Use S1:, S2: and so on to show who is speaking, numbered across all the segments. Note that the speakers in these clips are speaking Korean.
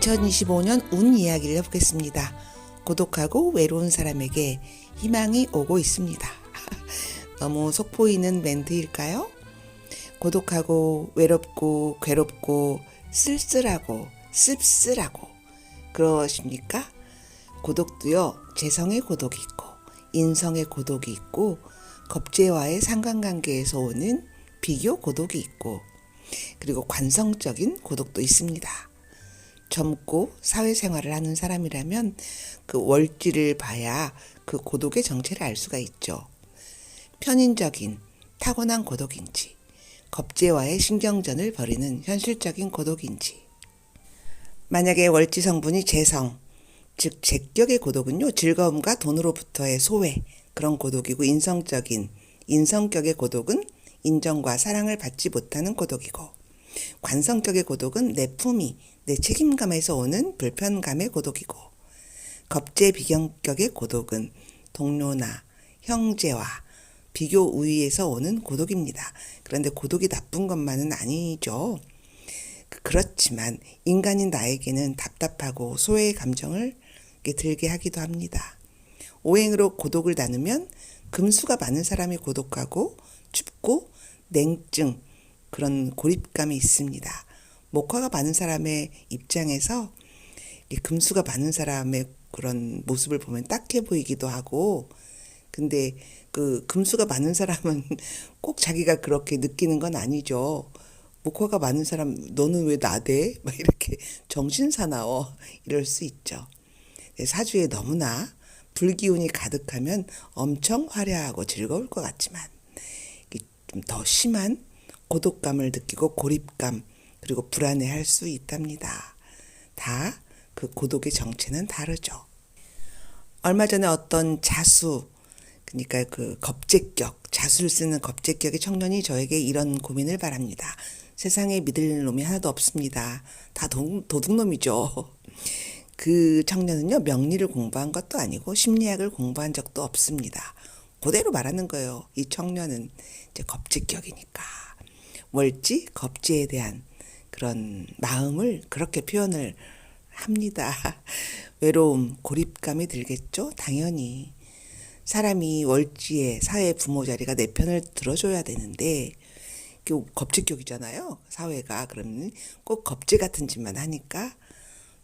S1: 2025년 운 이야기를 해보겠습니다. 고독하고 외로운 사람에게 희망이 오고 있습니다. 너무 속 보이는 멘트일까요? 고독하고 외롭고 괴롭고 쓸쓸하고 씁쓸하고 그러십니까? 고독도요, 재성의 고독이 있고, 인성의 고독이 있고, 겁재와의 상관관계에서 오는 비교 고독이 있고, 그리고 관성적인 고독도 있습니다. 젊고 사회생활을 하는 사람이라면 그 월지를 봐야 그 고독의 정체를 알 수가 있죠. 편인적인 타고난 고독인지, 겁재와의 신경전을 벌이는 현실적인 고독인지, 만약에 월지 성분이 재성, 즉 제격의 고독은요 즐거움과 돈으로부터의 소외 그런 고독이고 인성적인 인성격의 고독은 인정과 사랑을 받지 못하는 고독이고 관성격의 고독은 내 품위, 내 책임감에서 오는 불편감의 고독이고 겁제 비경격의 고독은 동료나 형제와 비교 우위에서 오는 고독입니다. 그런데 고독이 나쁜 것만은 아니죠. 그렇지만 인간인 나에게는 답답하고 소외의 감정을 들게 하기도 합니다. 오행으로 고독을 나누면 금수가 많은 사람이 고독하고 춥고 냉증 그런 고립감이 있습니다. 목화가 많은 사람의 입장에서 금수가 많은 사람의 그런 모습을 보면 딱해 보이기도 하고 근데 그 금수가 많은 사람은 꼭 자기가 그렇게 느끼는 건 아니죠. 목화가 많은 사람 너는 왜 나대? 막 이렇게 정신 사나워 이럴 수 있죠. 사주에 너무나 불기운이 가득하면 엄청 화려하고 즐거울 것 같지만 좀 더 심한 고독감을 느끼고 고립감 그리고 불안해할 수 있답니다. 다 그 고독의 정체는 다르죠. 얼마 전에 어떤 자수 그러니까 그 겁제격 자수를 쓰는 겁제격의 청년이 저에게 이런 고민을 바랍니다. 세상에 믿을 놈이 하나도 없습니다. 다 도, 도둑놈이죠. 그 청년은요, 명리를 공부한 것도 아니고 심리학을 공부한 적도 없습니다. 그대로 말하는 거예요. 이 청년은 이제 겁지격이니까. 월지, 겁지에 대한 그런 마음을 그렇게 표현을 합니다. 외로움, 고립감이 들겠죠? 당연히. 사람이 월지에 사회 부모 자리가 내 편을 들어줘야 되는데, 그 겁지격이잖아요. 사회가. 그러면 꼭 겁지 같은 짓만 하니까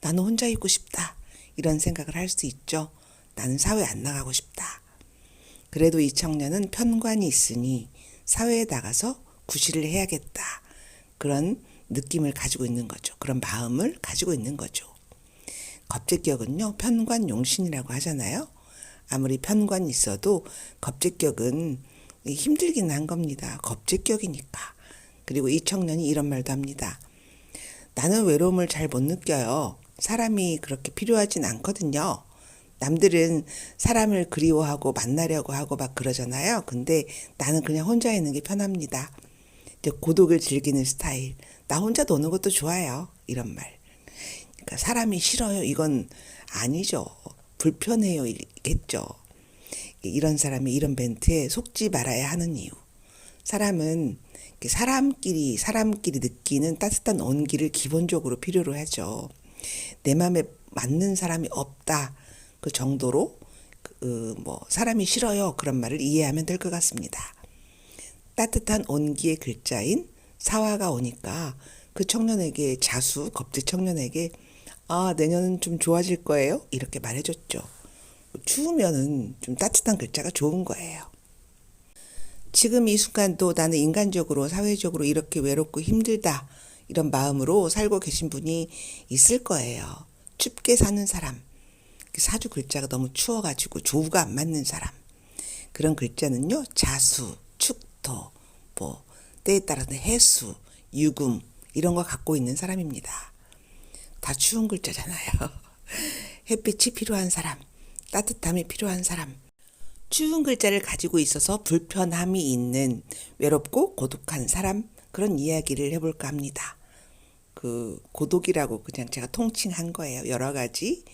S1: 나는 혼자 있고 싶다. 이런 생각을 할 수 있죠. 나는 사회 안 나가고 싶다. 그래도 이 청년은 편관이 있으니 사회에 나가서 구실을 해야겠다. 그런 느낌을 가지고 있는 거죠. 그런 마음을 가지고 있는 거죠. 겁제격은요, 편관 용신이라고 하잖아요. 아무리 편관이 있어도 겁제격은 힘들긴 한 겁니다. 겁제격이니까. 그리고 이 청년이 이런 말도 합니다. 나는 외로움을 잘 못 느껴요. 사람이 그렇게 필요하진 않거든요. 남들은 사람을 그리워하고 만나려고 하고 막 그러잖아요. 근데 나는 그냥 혼자 있는 게 편합니다. 이제 고독을 즐기는 스타일. 나 혼자 노는 것도 좋아요. 이런 말. 그러니까 사람이 싫어요. 이건 아니죠. 불편해요. 이겠죠. 이런 사람이 이런 멘트에 속지 말아야 하는 이유. 사람은 사람끼리 사람끼리 느끼는 따뜻한 온기를 기본적으로 필요로 하죠. 내 마음에 맞는 사람이 없다 그 정도로 그 뭐 사람이 싫어요 그런 말을 이해하면 될 것 같습니다. 따뜻한 온기의 글자인 사화가 오니까 그 청년에게 자수 겁제 청년에게 아 내년은 좀 좋아질 거예요 이렇게 말해줬죠. 추우면은 좀 따뜻한 글자가 좋은 거예요. 지금 이 순간도 나는 인간적으로 사회적으로 이렇게 외롭고 힘들다 이런 마음으로 살고 계신 분이 있을 거예요. 춥게 사는 사람. 사주 글자가 너무 추워가지고 조우가 안 맞는 사람. 그런 글자는요, 자수, 축토, 뭐, 때에 따라서 해수, 유금, 이런 거 갖고 있는 사람입니다. 다 추운 글자잖아요. 햇빛이 필요한 사람, 따뜻함이 필요한 사람, 추운 글자를 가지고 있어서 불편함이 있는 외롭고 고독한 사람, 그런 이야기를 해볼까 합니다. 그 고독이라고 그냥 제가 통칭한 거예요. 여러 가지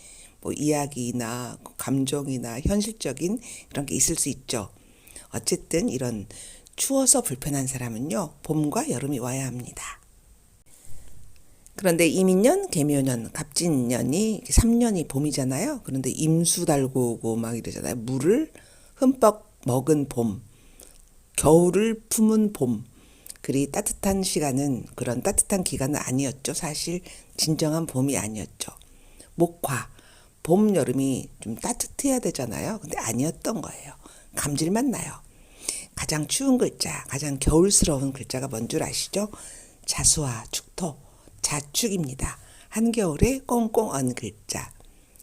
S1: 뭐 이야기나 감정이나 현실적인 그런 게 있을 수 있죠. 어쨌든 이런 추워서 불편한 사람은요, 봄과 여름이 와야 합니다. 그런데 이민년, 개묘년, 갑진년이 3년이 봄이잖아요. 그런데 임수 달고 오고 막 이러잖아요. 물을 흠뻑 먹은 봄, 겨울을 품은 봄. 그리 따뜻한 시간은 그런 따뜻한 기간은 아니었죠. 사실 진정한 봄이 아니었죠. 목화, 봄, 여름이 좀 따뜻해야 되잖아요. 근데 아니었던 거예요. 감질만 나요. 가장 추운 글자, 가장 겨울스러운 글자가 뭔 줄 아시죠? 자수와 축토, 자축입니다. 한겨울에 꽁꽁 언 글자.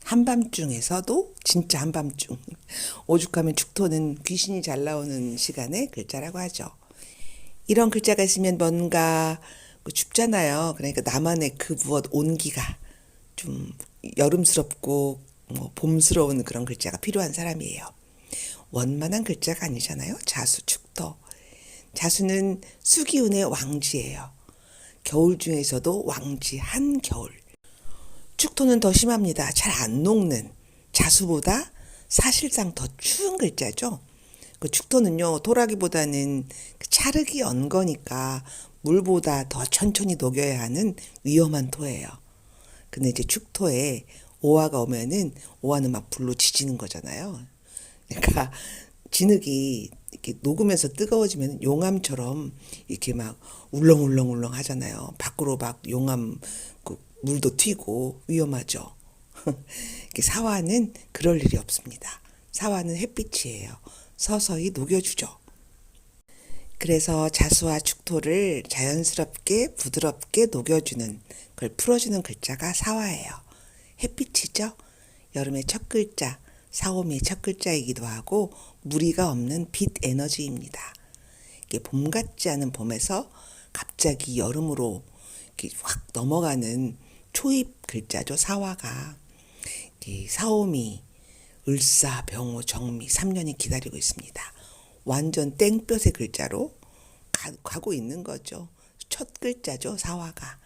S1: 한밤중에서도 진짜 한밤중. 오죽하면 축토는 귀신이 잘 나오는 시간의 글자라고 하죠. 이런 글자가 있으면 뭔가 그 춥잖아요. 그러니까 나만의 그 무엇 온기가 좀 여름스럽고 뭐 봄스러운 그런 글자가 필요한 사람이에요. 원만한 글자가 아니잖아요. 자수, 축토. 자수는 수기운의 왕지예요. 겨울 중에서도 왕지 한겨울. 축토는 더 심합니다. 잘 안 녹는 자수보다 사실상 더 추운 글자죠. 그 축토는요, 토라기보다는 그 차르기 언 거니까 물보다 더 천천히 녹여야 하는 위험한 토예요. 근데 이제 축토에 오화가 오면은 오화는 막 불로 지지는 거잖아요. 그러니까 진흙이 이렇게 녹으면서 뜨거워지면 용암처럼 이렇게 막 울렁울렁 울렁 하잖아요. 밖으로 막 용암 그 물도 튀고 위험하죠. 사화는 그럴 일이 없습니다. 사화는 햇빛이에요. 서서히 녹여주죠. 그래서 자수와 축토를 자연스럽게 부드럽게 녹여주는 그걸 풀어주는 글자가 사화예요. 햇빛이죠. 여름의 첫 글자, 사오미의 첫 글자이기도 하고 무리가 없는 빛 에너지입니다. 이게 봄 같지 않은 봄에서 갑자기 여름으로 확 넘어가는 초입 글자죠. 사화가 이 사오미, 을사, 병호, 정미 3년이 기다리고 있습니다. 완전 땡볕의 글자로 가, 가고 있는 거죠. 첫 글자죠. 사화가.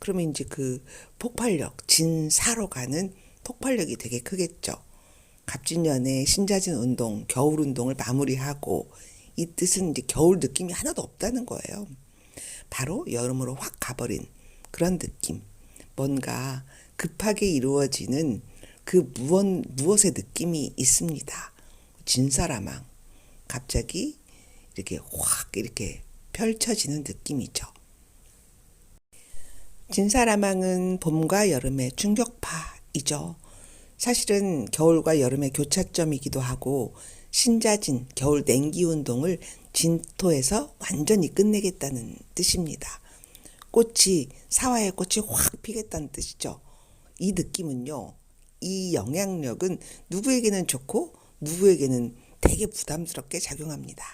S1: 그러면 이제 그 폭발력, 진사로 가는 폭발력이 되게 크겠죠. 갑진년에 신자진 운동, 겨울 운동을 마무리하고 이 뜻은 이제 겨울 느낌이 하나도 없다는 거예요. 바로 여름으로 확 가버린 그런 느낌. 뭔가 급하게 이루어지는 그 무엇, 무엇의 느낌이 있습니다. 진사라망. 갑자기 이렇게 확 이렇게 펼쳐지는 느낌이죠. 진사라망은 봄과 여름의 충격파이죠. 사실은 겨울과 여름의 교차점이기도 하고 신자진 겨울 냉기 운동을 진토에서 완전히 끝내겠다는 뜻입니다. 꽃이 사화의 꽃이 확 피겠다는 뜻이죠. 이 느낌은요. 이 영향력은 누구에게는 좋고 누구에게는 되게 부담스럽게 작용합니다.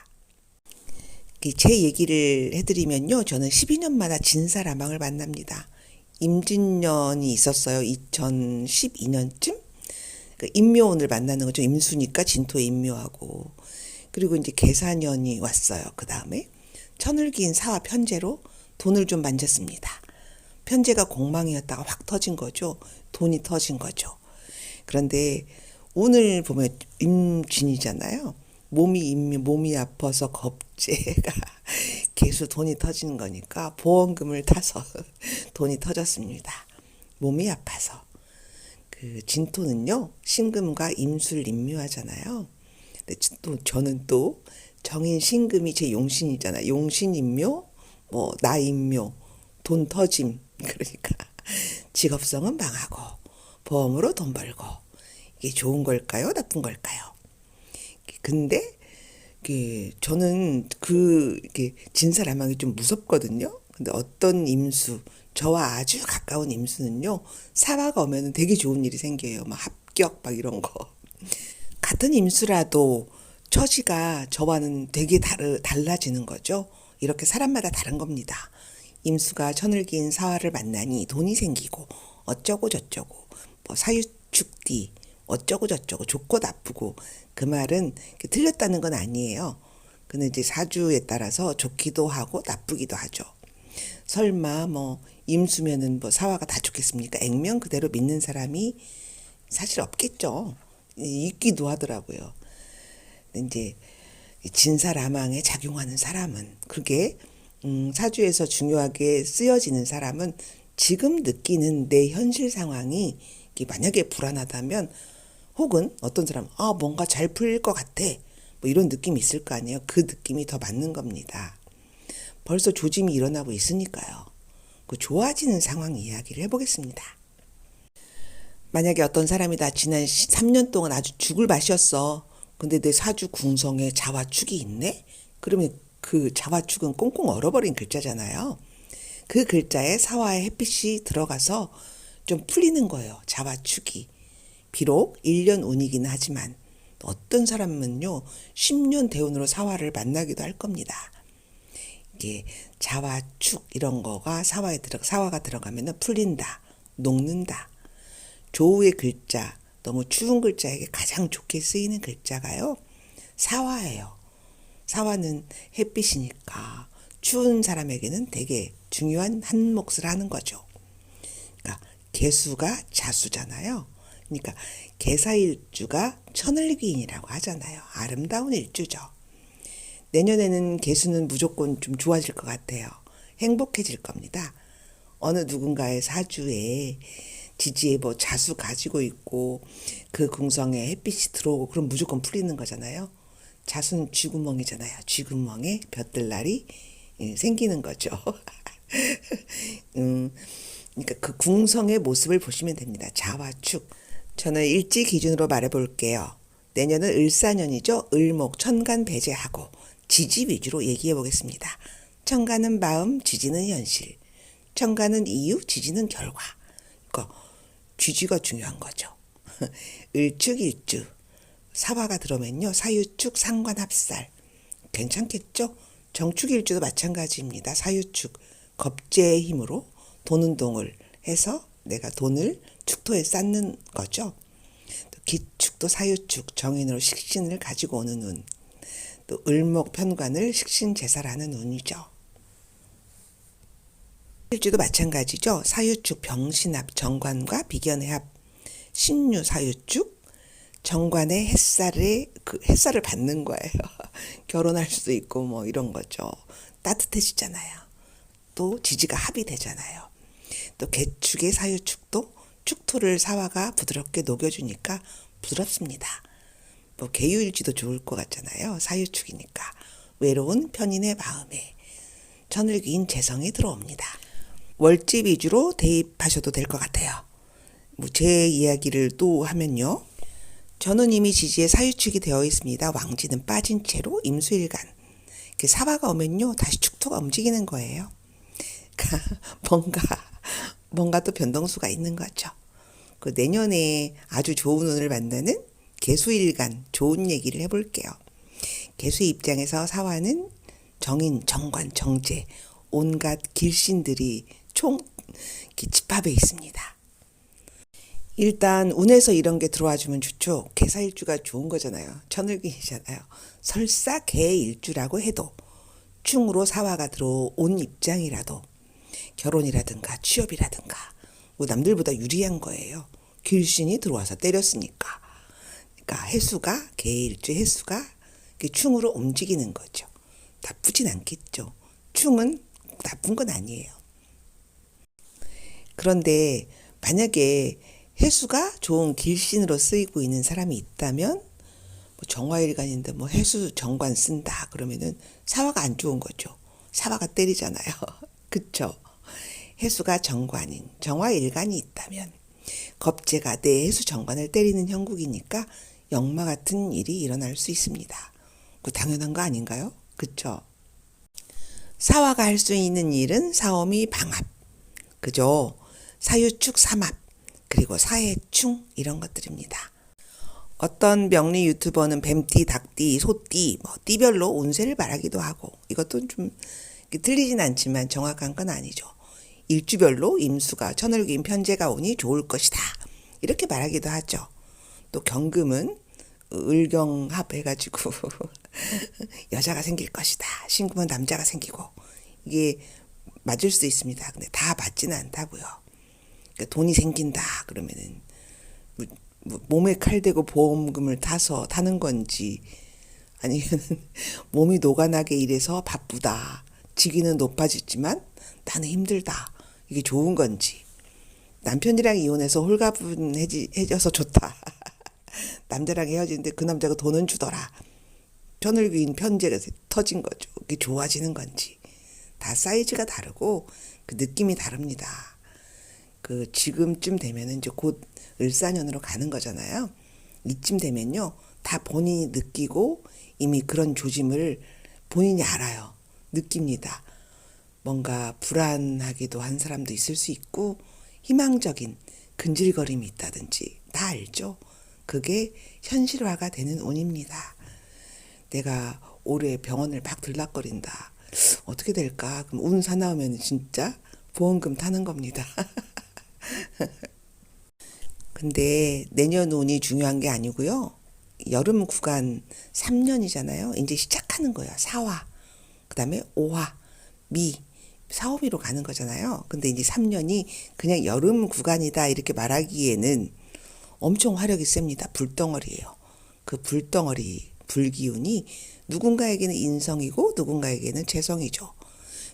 S1: 제 얘기를 해드리면요. 저는 12년마다 진사라망을 만납니다. 임진년이 있었어요. 2012년쯤? 그 임묘원을 만나는 거죠. 임수니까 진토에 임묘하고. 그리고 이제 계사년이 왔어요. 그 다음에 천을기인 사화 편제로 돈을 좀 만졌습니다. 편제가 공망이었다가 확 터진 거죠. 돈이 터진 거죠. 그런데 오늘 보면 임진이잖아요. 몸이 임미, 몸이 아파서 겁재가 계속 돈이 터지는 거니까 보험금을 타서 돈이 터졌습니다. 몸이 아파서. 그 진토는요, 신금과 임술 임묘하잖아요. 근데 또 저는 또 정인 신금이 제 용신이잖아요. 용신 임묘, 뭐, 나 임묘, 돈 터짐. 그러니까 직업성은 망하고 보험으로 돈 벌고 이게 좋은 걸까요? 나쁜 걸까요? 근데 그 저는 그 이게 진사라망이 좀 무섭거든요. 근데 어떤 임수 저와 아주 가까운 임수는요 사화가 오면은 되게 좋은 일이 생겨요. 막 합격 막 이런 거. 같은 임수라도 처지가 저와는 되게 다르, 달라지는 거죠. 이렇게 사람마다 다른 겁니다. 임수가 천을기인 사화를 만나니 돈이 생기고 어쩌고 저쩌고 뭐 사유축디 어쩌고 저쩌고 좋고 나쁘고 그 말은 틀렸다는 건 아니에요. 근데 이제 사주에 따라서 좋기도 하고 나쁘기도 하죠. 설마 뭐 임수면은 뭐 사화가 다 좋겠습니까? 액면 그대로 믿는 사람이 사실 없겠죠. 있기도 하더라고요. 이제 진사라망에 작용하는 사람은 그게 음, 사주에서 중요하게 쓰여지는 사람은 지금 느끼는 내 현실 상황이 만약에 불안하다면 혹은 어떤 사람 아 뭔가 잘 풀릴 것 같아 뭐 이런 느낌이 있을 거 아니에요. 그 느낌이 더 맞는 겁니다. 벌써 조짐이 일어나고 있으니까요. 그 좋아지는 상황 이야기를 해보겠습니다. 만약에 어떤 사람이다 지난 3년 동안 아주 죽을 맛이었어. 근데 내 사주 궁성에 자화축이 있네? 그러면 그 자화축은 꽁꽁 얼어버린 글자잖아요. 그 글자에 사화의 햇빛이 들어가서 좀 풀리는 거예요. 자화축이. 비록 1년 운이긴 하지만 어떤 사람은요, 10년 대운으로 사화를 만나기도 할 겁니다. 이게 자화 축 이런 거가 사화에 들어 사화가 들어가면 풀린다, 녹는다. 조우의 글자, 너무 추운 글자에게 가장 좋게 쓰이는 글자가요. 사화예요. 사화는 햇빛이니까 추운 사람에게는 되게 중요한 한 몫을 하는 거죠. 그러니까 개수가 자수잖아요. 그러니까 개사일주가 천을기인이라고 하잖아요. 아름다운 일주죠. 내년에는 개수는 무조건 좀 좋아질 것 같아요. 행복해질 겁니다. 어느 누군가의 사주에 지지에 뭐 자수 가지고 있고 그 궁성에 햇빛이 들어오고 그럼 무조건 풀리는 거잖아요. 자수는 쥐구멍이잖아요. 쥐구멍에 볕들날이 예, 생기는 거죠. 음, 그러니까 그 궁성의 모습을 보시면 됩니다. 자화축. 저는 일지 기준으로 말해 볼게요. 내년은 을사년이죠. 을목, 천간 배제하고 지지 위주로 얘기해 보겠습니다. 천간은 마음, 지지는 현실. 천간은 이유, 지지는 결과. 그러니까 쥐쥐가 중요한 거죠. 을축, 일주. 사화가 들어오면요. 사유축, 상관, 합살. 괜찮겠죠? 정축, 일주도 마찬가지입니다. 사유축. 겁제의 힘으로 돈 운동을 해서 내가 돈을 축토에 쌓는 거죠. 또 기축도 사유축, 정인으로 식신을 가지고 오는 운. 또 을목 편관을 식신 제사라는 운이죠. 일주도 마찬가지죠. 사유축 병신합 정관과 비견의 합 신유 사유축 정관의 햇살에 그 햇살을 받는 거예요. 결혼할 수도 있고 뭐 이런 거죠. 따뜻해지잖아요. 또 지지가 합이 되잖아요. 또 개축의 사유축도 축토를 사화가 부드럽게 녹여주니까 부드럽습니다. 뭐 개유일지도 좋을 것 같잖아요. 사유축이니까 외로운 편인의 마음에 천을기인 재성이 들어옵니다. 월집 위주로 대입하셔도 될 것 같아요. 뭐 제 이야기를 또 하면요. 저는 이미 지지에 사유축이 되어 있습니다. 왕지는 빠진 채로 임수일간. 그 사화가 오면요. 다시 축토가 움직이는 거예요. 뭔가, 뭔가 또 변동수가 있는 거죠. 그 내년에 아주 좋은 운을 만나는 개수일간 좋은 얘기를 해볼게요. 개수의 입장에서 사화는 정인, 정관, 정제, 온갖 길신들이 총 집합에 있습니다. 일단 운에서 이런 게 들어와 주면 좋죠. 개사일주가 좋은 거잖아요. 천을기이잖아요. 설사 개일주라고 해도 충으로 사화가 들어온 입장이라도 결혼이라든가 취업이라든가 뭐 남들보다 유리한 거예요. 길신이 들어와서 때렸으니까. 그러니까 해수가 개일주 해수가 충으로 움직이는 거죠. 나쁘진 않겠죠. 충은 나쁜 건 아니에요. 그런데 만약에 해수가 좋은 길신으로 쓰이고 있는 사람이 있다면 뭐 정화일간인데 뭐 해수 정관 쓴다 그러면은 사화가 안 좋은 거죠. 사화가 때리잖아요. 그쵸? 해수가 정관인 정화일간이 있다면 겁재가 내 해수 정관을 때리는 형국이니까 역마 같은 일이 일어날 수 있습니다. 그 당연한 거 아닌가요? 그쵸? 사화가 할 수 있는 일은 사오미 방합. 그죠? 사유축 삼합. 그리고 사해충 이런 것들입니다. 어떤 명리 유튜버는 뱀띠, 닭띠, 소띠, 뭐 띠별로 운세를 말하기도 하고 이것도 좀 틀리진 않지만 정확한 건 아니죠. 일주별로 임수가 천을기인 편제가 오니 좋을 것이다. 이렇게 말하기도 하죠. 또 경금은 을경합 해가지고 여자가 생길 것이다. 신금은 남자가 생기고 이게 맞을 수 있습니다. 근데 다 맞지는 않다고요. 그러니까 돈이 생긴다 그러면은 뭐, 뭐 몸에 칼 대고 보험금을 타서 타는 건지 아니면 몸이 녹아나게 일해서 바쁘다. 직위는 높아졌지만 나는 힘들다. 이게 좋은 건지 남편이랑 이혼해서 홀가분해져서 좋다. 남자랑 헤어지는데 그 남자가 돈은 주더라. 편을 그인 편제가 터진 거죠. 이게 좋아지는 건지 다 사이즈가 다르고 그 느낌이 다릅니다. 그 지금쯤 되면은 이제 곧 을사년으로 가는 거잖아요. 이쯤 되면요. 다 본인이 느끼고 이미 그런 조짐을 본인이 알아요. 느낍니다. 뭔가 불안하기도 한 사람도 있을 수 있고 희망적인 근질거림이 있다든지 다 알죠. 그게 현실화가 되는 운입니다. 내가 올해 병원을 막 들락거린다. 어떻게 될까? 그럼 운 사나우면 진짜 보험금 타는 겁니다. 근데 내년 운이 중요한 게 아니고요. 여름 구간 3년이잖아요. 이제 시작하는 거예요. 사화. 그 다음에 오화, 미. 사오미로 가는 거잖아요. 근데 이제 3년이 그냥 여름 구간이다 이렇게 말하기에는 엄청 화력이 셉니다. 불덩어리예요. 그 불덩어리, 불기운이 누군가에게는 인성이고 누군가에게는 재성이죠.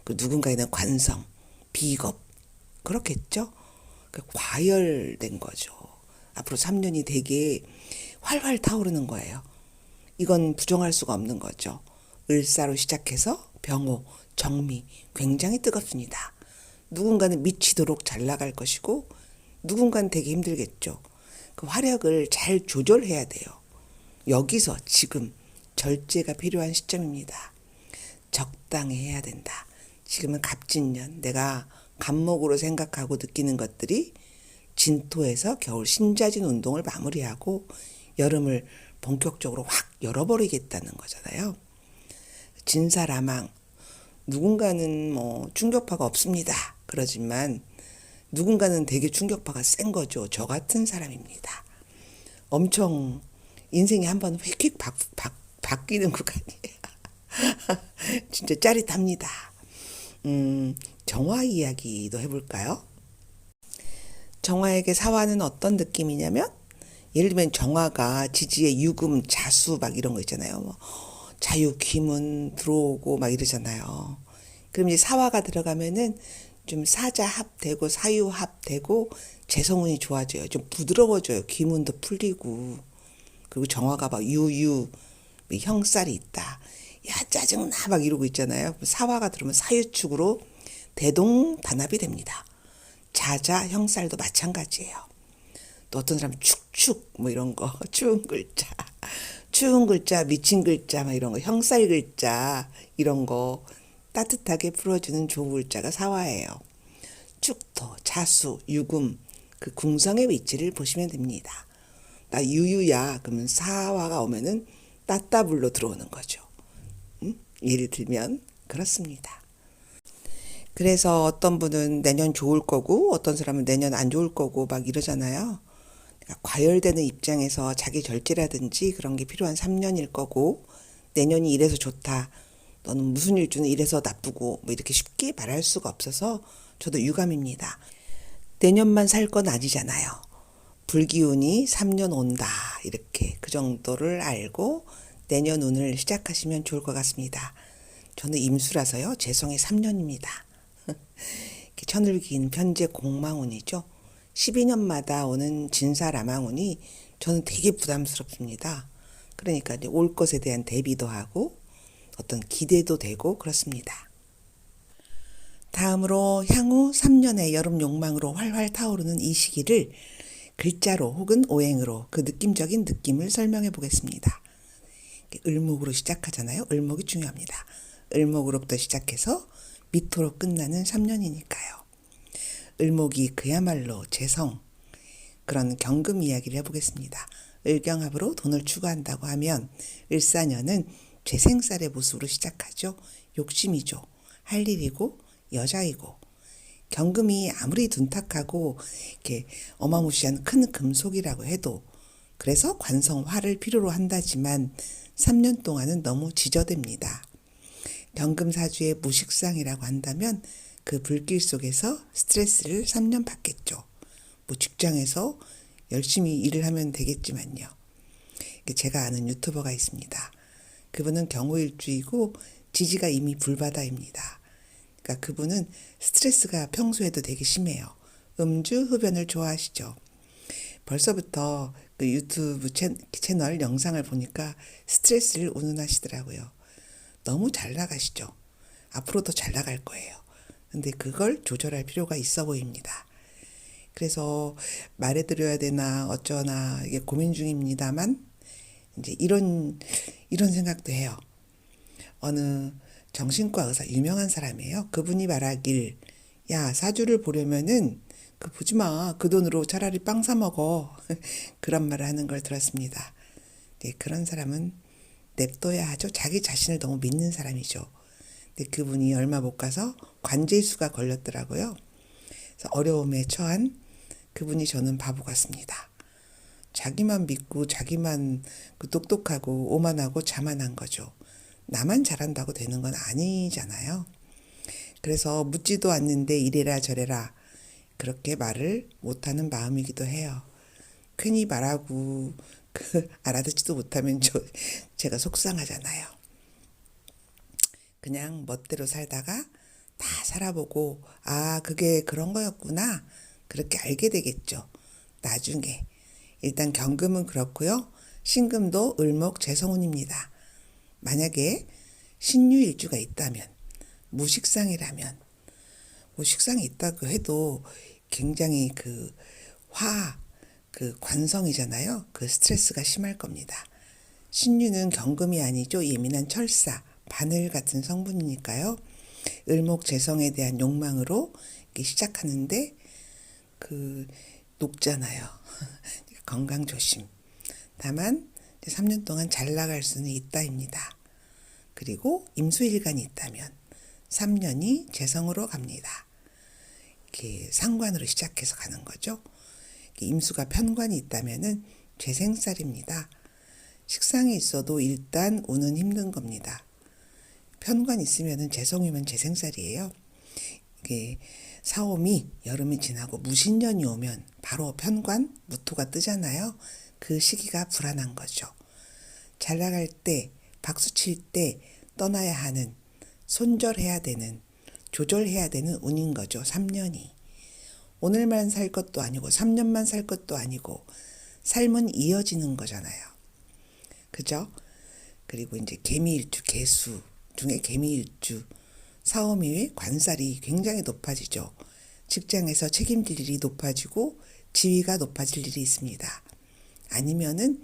S1: 그 누군가에는 관성, 비겁 그렇겠죠. 그 과열된 거죠. 앞으로 3년이 되게 활활 타오르는 거예요. 이건 부정할 수가 없는 거죠. 을사로 시작해서 병호, 정미 굉장히 뜨겁습니다. 누군가는 미치도록 잘 나갈 것이고 누군가는 되게 힘들겠죠. 그 화력을 잘 조절해야 돼요. 여기서 지금 절제가 필요한 시점입니다. 적당히 해야 된다. 지금은 갑진년 내가 간목으로 생각하고 느끼는 것들이 진토에서 겨울 신자진 운동을 마무리하고 여름을 본격적으로 확 열어버리겠다는 거잖아요. 진사라망 누군가는 뭐 충격파가 없습니다. 그러지만 누군가는 되게 충격파가 센 거죠. 저 같은 사람입니다. 엄청 인생이 한 번 휙휙 바, 바, 바뀌는 구간이에요. 진짜 짜릿합니다. 음, 정화 이야기도 해볼까요? 정화에게 사화는 어떤 느낌이냐면 예를 들면 정화가 지지의 유금, 자수 막 이런 거 있잖아요. 뭐 자유, 기문 들어오고 막 이러잖아요. 그럼 이제 사화가 들어가면은 좀 사자합 되고 사유합 되고 재성운이 좋아져요. 좀 부드러워져요. 기문도 풀리고. 그리고 정화가 막 유유 뭐 형살이 있다. 야 짜증나 막 이러고 있잖아요. 사화가 들어오면 사유축으로 대동 단합이 됩니다. 자자 형살도 마찬가지예요. 또 어떤 사람은 축축 뭐 이런 거 추운 글자 추운 글자 미친 글자 막 이런 거 형살 글자 이런 거 따뜻하게 풀어주는 글자가 사화예요. 축토 자수 유금 그 궁성의 위치를 보시면 됩니다. 나 유유야 그러면 사화가 오면은 따따불로 들어오는 거죠. 음? 예를 들면 그렇습니다. 그래서 어떤 분은 내년 좋을 거고 어떤 사람은 내년 안 좋을 거고 막 이러잖아요. 그러니까 과열되는 입장에서 자기 절제라든지 그런 게 필요한 3년일 거고 내년이 이래서 좋다. 너는 무슨 일주는 이래서 나쁘고 뭐 이렇게 쉽게 말할 수가 없어서 저도 유감입니다. 내년만 살 건 아니잖아요. 불기운이 3년 온다. 이렇게 그 정도를 알고 내년 운을 시작하시면 좋을 것 같습니다. 저는 임수라서요. 재성이 3년입니다. 천을 긴 편제 공망운이죠. 12년마다 오는 진사라망운이 저는 되게 부담스럽습니다. 그러니까 올 것에 대한 대비도 하고 어떤 기대도 되고 그렇습니다. 다음으로 향후 3년의 여름 욕망으로 활활 타오르는 이 시기를 글자로 혹은 오행으로 그 느낌적인 느낌을 설명해 보겠습니다. 을목으로 시작하잖아요. 을목이 중요합니다. 을목으로부터 시작해서 미토로 끝나는 3년이니까요. 을목이 그야말로 재성 그런 경금 이야기를 해보겠습니다. 을경합으로 돈을 추구한다고 하면 을사년은 죄생살의 모습으로 시작하죠. 욕심이죠. 할 일이고 여자이고 경금이 아무리 둔탁하고 이렇게 어마무시한 큰 금속이라고 해도 그래서 관성화를 필요로 한다지만 3년 동안은 너무 지저됩니다. 경금사주의 무식상이라고 한다면 그 불길 속에서 스트레스를 3년 받겠죠. 뭐 직장에서 열심히 일을 하면 되겠지만요. 제가 아는 유튜버가 있습니다. 그분은 경호일주이고 지지가 이미 불바다입니다. 그러니까 그분은 스트레스가 평소에도 되게 심해요. 음주 흡연을 좋아하시죠. 벌써부터 그 유튜브 채, 채널 영상을 보니까 스트레스를 운운하시더라고요. 너무 잘 나가시죠. 앞으로도 잘 나갈 거예요. 근데 그걸 조절할 필요가 있어 보입니다. 그래서 말해드려야 되나 어쩌나 이게 고민 중입니다만 이제 이런 이런 생각도 해요. 어느 정신과 의사 유명한 사람이에요. 그분이 말하길 야 사주를 보려면은 그 보지 마. 그 돈으로 차라리 빵 사 먹어. 그런 말을 하는 걸 들었습니다. 네, 그런 사람은 냅둬야 하죠. 자기 자신을 너무 믿는 사람이죠. 근데 그분이 얼마 못 가서 관제수가 걸렸더라고요. 그래서 어려움에 처한 그분이 저는 바보 같습니다. 자기만 믿고 자기만 그 똑똑하고 오만하고 자만한 거죠. 나만 잘한다고 되는 건 아니잖아요. 그래서 묻지도 않는데 이래라 저래라 그렇게 말을 못하는 마음이기도 해요. 괜히 말하고 그 알아듣지도 못하면 저 제가 속상하잖아요. 그냥 멋대로 살다가 다 살아보고 아 그게 그런 거였구나 그렇게 알게 되겠죠. 나중에 일단 경금은 그렇고요. 신금도 을목 재성운입니다. 만약에 신유일주가 있다면 무식상이라면 무식상이 있다고 해도 굉장히 그 화, 그 관성이잖아요. 그 스트레스가 심할 겁니다. 신유는 경금이 아니죠. 예민한 철사, 바늘 같은 성분이니까요. 을목 재성에 대한 욕망으로 시작하는데 그 녹잖아요. 건강 조심. 다만 3년 동안 잘 나갈 수는 있다입니다. 그리고 임수일간이 있다면 3년이 재성으로 갑니다. 이렇게 상관으로 시작해서 가는 거죠. 임수가 편관이 있다면은 재생살입니다. 식상이 있어도 일단 오는 힘든 겁니다. 편관 있으면은 재성이면 재생살이에요. 이게 사오미 여름이 지나고 무신년이 오면 바로 편관 무토가 뜨잖아요. 그 시기가 불안한 거죠. 잘 나갈 때 박수 칠 때 떠나야 하는 손절해야 되는 조절해야 되는 운인 거죠. 3년이. 오늘만 살 것도 아니고 3년만 살 것도 아니고 삶은 이어지는 거잖아요. 그죠? 그리고 이제 개미일주 개수 중에 개미일주 사오미의 관살이 굉장히 높아지죠. 직장에서 책임질 일이 높아지고 지위가 높아질 일이 있습니다. 아니면은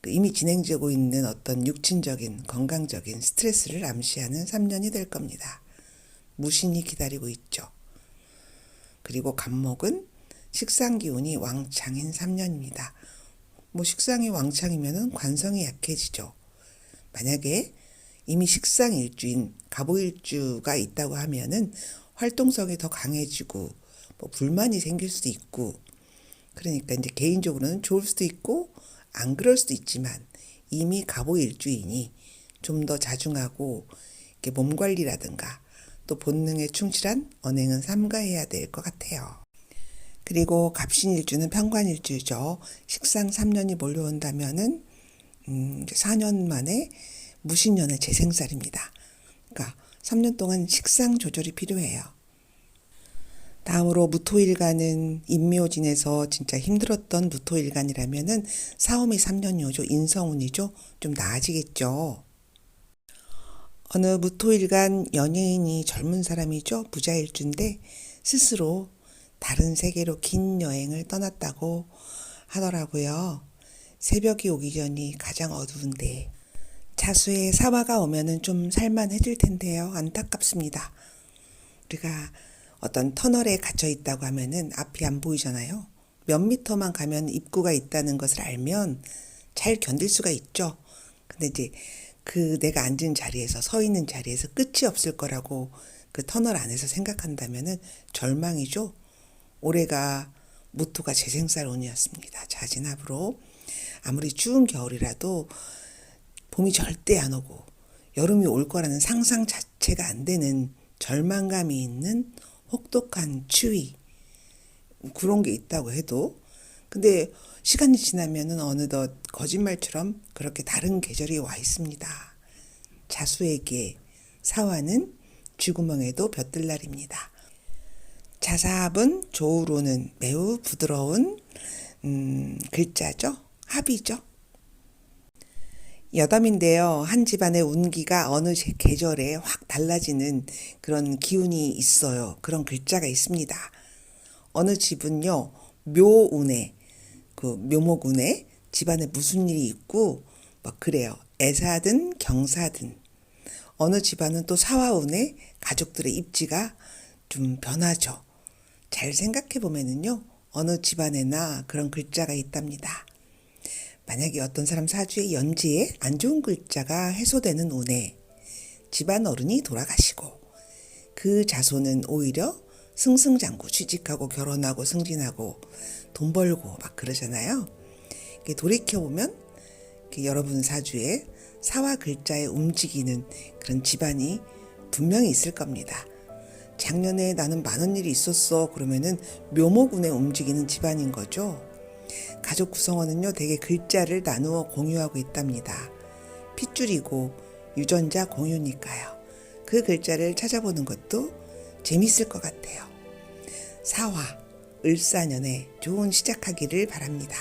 S1: 그 이미 진행되고 있는 어떤 육친적인 건강적인 스트레스를 암시하는 3년이 될 겁니다. 무신이 기다리고 있죠. 그리고 간목은 식상 기운이 왕창인 3년입니다. 뭐 식상이 왕창이면은 관성이 약해지죠. 만약에 이미 식상 일주인 갑오 일주가 있다고 하면은 활동성이 더 강해지고 뭐 불만이 생길 수도 있고 그러니까 이제 개인적으로는 좋을 수도 있고 안 그럴 수도 있지만 이미 갑오 일주이니 좀더 자중하고 이렇게 몸 관리라든가 또 본능에 충실한 언행은 삼가해야 될 것 같아요. 그리고 갑신일주는 편관일주죠. 식상 3년이 몰려온다면은 음, 4년 만에 무신년의 재생살입니다. 그러니까 3년 동안 식상 조절이 필요해요. 다음으로 무토일간은 인묘진에서 진짜 힘들었던 무토일간이라면은 사오미 3년이오죠. 인성운이죠. 좀 나아지겠죠. 어느 무토일간 연예인이 젊은 사람이죠. 부자일주인데 스스로 다른 세계로 긴 여행을 떠났다고 하더라고요. 새벽이 오기 전이 가장 어두운데 자수에 사화가 오면은 좀 살만해질 텐데요. 안타깝습니다. 우리가 어떤 터널에 갇혀 있다고 하면은 앞이 안 보이잖아요. 몇 미터만 가면 입구가 있다는 것을 알면 잘 견딜 수가 있죠. 근데 이제 그 내가 앉은 자리에서 서 있는 자리에서 끝이 없을 거라고 그 터널 안에서 생각한다면은 절망이죠. 올해가 모토가 재생살 운이었습니다. 자진합으로 아무리 추운 겨울이라도 봄이 절대 안 오고 여름이 올 거라는 상상 자체가 안 되는 절망감이 있는 혹독한 추위 그런 게 있다고 해도 근데 시간이 지나면은 어느덧 거짓말처럼 그렇게 다른 계절이 와 있습니다. 자수에게 사화는 쥐구멍에도 볕들 날입니다. 자사합은 조우로는 매우 부드러운 음, 글자죠. 합이죠. 여담인데요. 한 집안의 운기가 어느 제- 계절에 확 달라지는 그런 기운이 있어요. 그런 글자가 있습니다. 어느 집은요, 묘운에, 그 묘목운에 집안에 무슨 일이 있고, 막 그래요. 애사든 경사든. 어느 집안은 또 사화운에 가족들의 입지가 좀 변하죠. 잘 생각해 보면은요, 어느 집안에나 그런 글자가 있답니다. 만약에 어떤 사람 사주의 연지에 안 좋은 글자가 해소되는 운에 집안 어른이 돌아가시고 그 자손은 오히려 승승장구 취직하고 결혼하고 승진하고 돈 벌고 막 그러잖아요. 돌이켜보면 여러분 사주에 사와 글자에 움직이는 그런 집안이 분명히 있을 겁니다. 작년에 나는 많은 일이 있었어. 그러면은 묘목운에 움직이는 집안인 거죠. 가족 구성원은요, 대개 글자를 나누어 공유하고 있답니다. 핏줄이고 유전자 공유니까요. 그 글자를 찾아보는 것도 재밌을 것 같아요. 사화, 을사년에 좋은 시작하기를 바랍니다.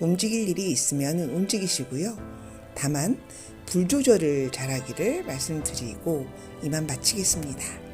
S1: 움직일 일이 있으면 움직이시고요. 다만, 불 조절을 잘하기를 말씀드리고 이만 마치겠습니다.